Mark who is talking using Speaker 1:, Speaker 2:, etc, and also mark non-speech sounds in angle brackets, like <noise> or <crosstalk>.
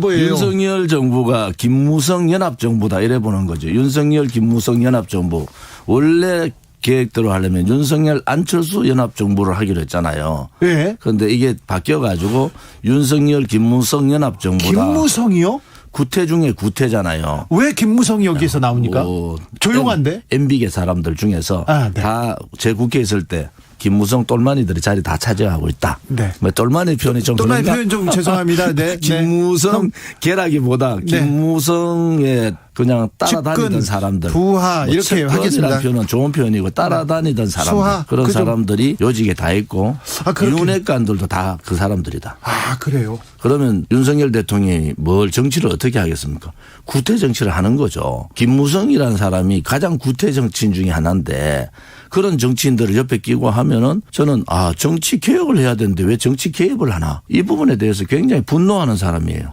Speaker 1: 뭐예요?
Speaker 2: 윤석열 정부가 김무성 연합정부다 이래 보는 거죠. 윤석열 김무성 연합정부 원래 계획대로 하려면 윤석열 안철수 연합정부를 하기로 했잖아요.
Speaker 1: 예.
Speaker 2: 그런데 이게 바뀌어가지고 윤석열 김무성 연합정부다.
Speaker 1: 김무성이요?
Speaker 2: 구태 중에 구태잖아요.
Speaker 1: 왜 김무성이 여기서 나옵니까?
Speaker 2: 뭐
Speaker 1: 조용한데?
Speaker 2: MB계 사람들 중에서
Speaker 1: 아, 네.
Speaker 2: 다제 국회에 있을 때 김무성 똘마니들이 자리 다 차지하고 있다.
Speaker 1: 네.
Speaker 2: 뭐 똘마니 표현이 좀
Speaker 1: 똘마니
Speaker 2: 그런가?
Speaker 1: 표현 좀 죄송합니다. 네. <laughs>
Speaker 2: 김무성 계라기보다
Speaker 1: 네.
Speaker 2: 김무성의 그냥 따라다니던
Speaker 1: 측근,
Speaker 2: 사람들
Speaker 1: 부하
Speaker 2: 뭐
Speaker 1: 이렇게 하겠습니다.
Speaker 2: 표현은 좋은 표현이고 따라다니던 사람들
Speaker 1: 수하,
Speaker 2: 그런
Speaker 1: 그죠.
Speaker 2: 사람들이 요직에 다 있고
Speaker 1: 아.
Speaker 2: 윤핵관들도 다 그 사람들이다.
Speaker 1: 아, 그래요.
Speaker 2: 그러면 윤석열 대통령이 뭘 정치를 어떻게 하겠습니까? 구태 정치를 하는 거죠. 김무성이라는 사람이 가장 구태 정치인 중에 하나인데 그런 정치인들을 옆에 끼고 하 면은 저는 아 정치 개혁을 해야 되는데 왜 정치 개입을 하나 이 부분에 대해서 굉장히 분노하는 사람이에요.